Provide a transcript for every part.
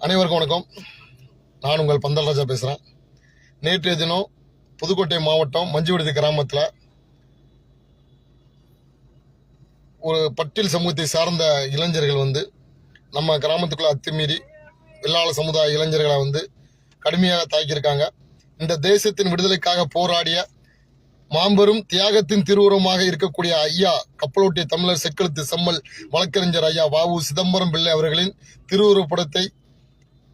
அனைவருக்கும் வணக்கம். நான் உங்கள் பந்தல் ராஜா பேசுகிறேன் நேற்றைய தினம் புதுக்கோட்டை மாவட்டம் மஞ்சுவிடுதி கிராமத்தில் ஒரு பட்டியல் சமூகத்தை சார்ந்த இளைஞர்கள் வந்து நம்ம கிராமத்துக்குள்ள அத்துமீறி வெள்ளாள சமுதாய இளைஞர்களை வந்து கடுமையாக தாக்கியிருக்காங்க. இந்த தேசத்தின் விடுதலைக்காக போராடிய மாம்பெரும் தியாகத்தின் திருவுருவமாக இருக்கக்கூடிய ஐயா கப்பலோட்டிய தமிழர் செக்கெழுத்து செம்மல் வழக்கறிஞர் ஐயா வாவு சிதம்பரம் பிள்ளை அவர்களின் திருவுருவப்படத்தை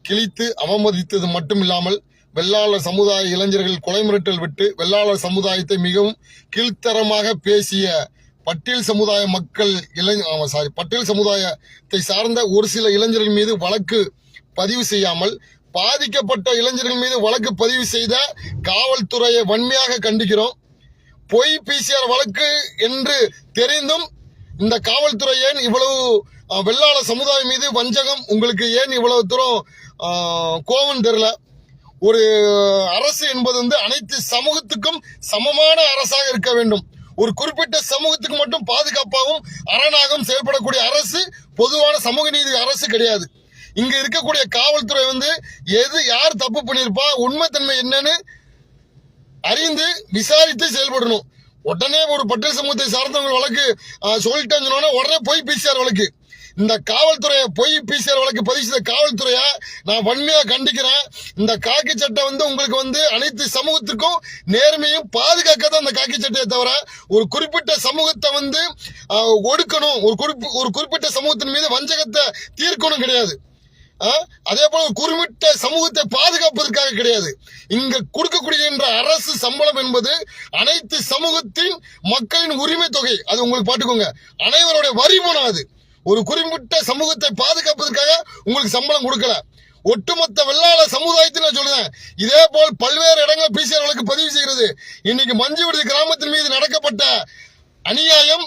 கிழித்து அவமதித்தது மட்டும் இல்லாமல் வெள்ளாளர் சமுதாய இளைஞர்கள் கொலை மிரட்டல் விட்டு வெள்ளாளர் சமுதாயத்தை மிகவும் கீழ்த்தரமாக பேசிய பட்டியல் சமுதாய மக்கள் இளை சாரி பட்டியல் சமுதாயத்தை சார்ந்த ஒரு சில இளைஞர்கள் மீது வழக்கு பதிவு செய்யாமல் பாதிக்கப்பட்ட இளைஞர்கள் மீது வழக்கு பதிவு செய்த காவல்துறையை வன்மையாக கண்டிக்கிறோம். பொய் பிசிஆர் வழக்கு என்று தெரிந்தும் இந்த காவல்துறை ஏன் இவ்வளவு வெள்ளாள சமுதாயம் மீது வஞ்சகம் உங்களுக்கு ஏன் இவ்வளவு தூரம் கோவம் தெரில தெரியல? ஒரு அரசு என்பது வந்து அனைத்து சமூகத்துக்கும் சமமான அரசாக இருக்க வேண்டும். ஒரு குறிப்பிட்ட சமூகத்துக்கு மட்டும் பாதுகாப்பாகவும் அரணாகவும் செயல்படக்கூடிய அரசு பொதுவான சமூக நீதி அரசு கிடையாது. இங்க இருக்கக்கூடிய காவல்துறை வந்து எது யார் தப்பு பண்ணியிருப்பா உண்மைத்தன்மை என்னன்னு அறிந்து விசாரித்து செயல்படணும். உடனே ஒரு பட்டேல் சமூகத்தை சார்ந்தவங்க வழக்கு சொல்லிட்டேன்னு சொன்னோன்னா உடனே போய் பிசிஆர் வழக்கு. இந்த காவல்துறையை பொய் பிசிஆர் வழக்கு பதிவு செய்த காவல்துறையை நான் வன்மையா கண்டிக்கிறேன். இந்த காக்கி சட்டை வந்து உங்களுக்கு வந்து அனைத்து சமூகத்துக்கும் நேர்மையும் பாதுகாக்க தான் இந்த காக்கி சட்டையை தவிர ஒரு குறிப்பிட்ட சமூகத்தை வந்து ஒடுக்கணும். ஒரு குறிப்பு ஒரு குறிப்பிட்ட சமூகத்தின் மீது வஞ்சகத்தை தீர்க்கணும் கிடையாது. அதே போல ஒரு குறிப்பிட்ட சமூகத்தை பாதுகாப்பதற்காக கிடையாது. இங்க கொடுக்கக்கூடிய அரசு சம்பளம் என்பது அனைத்து சமூகத்தின் மக்களின் உரிமை தொகை. அது உங்களுக்கு பாட்டுக்கோங்க அனைவருடைய வரி அது. ஒரு குறிப்பிட்ட சமூகத்தை பாதுகாப்பதற்காக உங்களுக்கு சம்பளம் கொடுக்கல. ஒட்டுமொத்த வெள்ளாள சமுதாயத்தை நான் சொல்லுவேன் இதே போல் பல்வேறு இடங்கள் பிசிஆர் வழக்கு பதிவு செய்கிறது. இன்னைக்கு மஞ்சு விடுதி கிராமத்தின் மீது நடக்கப்பட்ட அநியாயம்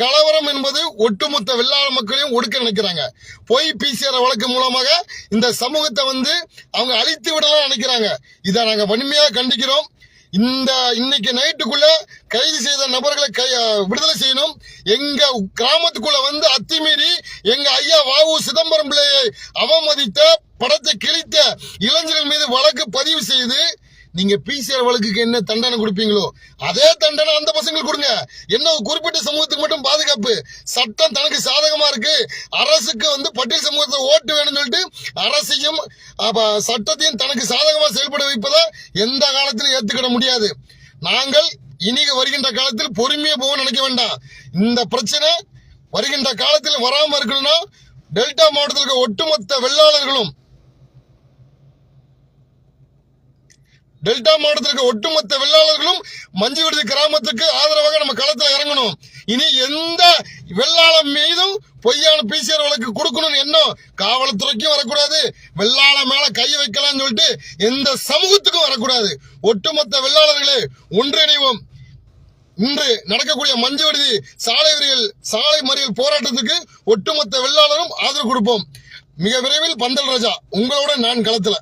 கலவரம் என்பது ஒட்டுமொத்த வெள்ளாள மக்களையும் ஒடுக்க நினைக்கிறாங்க. பொய் பிசிஆர் வழக்கு மூலமாக இந்த சமூகத்தை வந்து அவங்க அழித்து விடலாம் நினைக்கிறாங்க. இதை நாங்கள் வன்மையாக கண்டிக்கிறோம். இந்த இன்னைக்கு நைட்டுக்குள்ள கைது செய்த நபர்களை கை விடுதலை செய்யணும். எங்க கிராமத்துக்குள்ள வந்து அத்துமீறி எங்க ஐயா வாவு சிதம்பரம் பிள்ளையை அவமதித்த படத்தை கிழித்த இளைஞர்கள் மீது வழக்கு பதிவு செய்து நீங்க பிசிஆர் வழக்குக்கு என்ன தண்டனை கொடுப்பீங்களோ அதே தண்டனை அந்த பசங்களுக்கு கொடுங்க. என்ன ஒரு குறிப்பிட்ட சமூகத்துக்கு மட்டும் பாதுகாப்பு? சட்டம் தனக்கு சாதகமா இருக்கு. அரசுக்கு வந்து பட்டியல் சமூகத்தை ஓட்டு வேணும்னு சொல்லிட்டு அரசையும் சட்டத்தையும் தனக்கு சாதகமா செயல்பட வைப்பதை எந்த காலத்திலும் ஏத்துக்கிட முடியாது. நாங்கள் இனி வருகின்ற காலத்தில் பொறுமையா போக நினைக்க வேண்டாம். இந்த பிரச்சனை வருகின்ற காலத்தில் வராம இருக்கணும்னா டெல்டா மாவட்டத்தில் ஒட்டுமொத்த வெள்ளாளர்களும் டெல்டா மாவட்டத்தில் இருக்க ஒட்டுமொத்த வெள்ளாளர்களும் மஞ்சு விடுதி கிராமத்துக்கு ஆதரவாக நம்ம களத்தில் இறங்கணும். இனி எந்த வெள்ளாளம் மீதும் பொய்யான பிசிஆர் வழக்கு கொடுக்கணும்னு எண்ணம் காவல்துறைக்கும் வரக்கூடாது. வெள்ளாள மேல கை வைக்கலாம்னு சொல்லிட்டு எந்த சமூகத்துக்கும் வரக்கூடாது. ஒட்டுமொத்த வெள்ளாளர்களே ஒன்றிணைவோம். இன்று நடக்கக்கூடிய மஞ்சு விடுதி சாலை வரிகள் சாலை மறியல் போராட்டத்துக்கு ஒட்டுமொத்த வெள்ளாளரும் ஆதரவு கொடுப்போம். மிக விரைவில் பந்தல் ராஜா உங்களோட நான் களத்துல.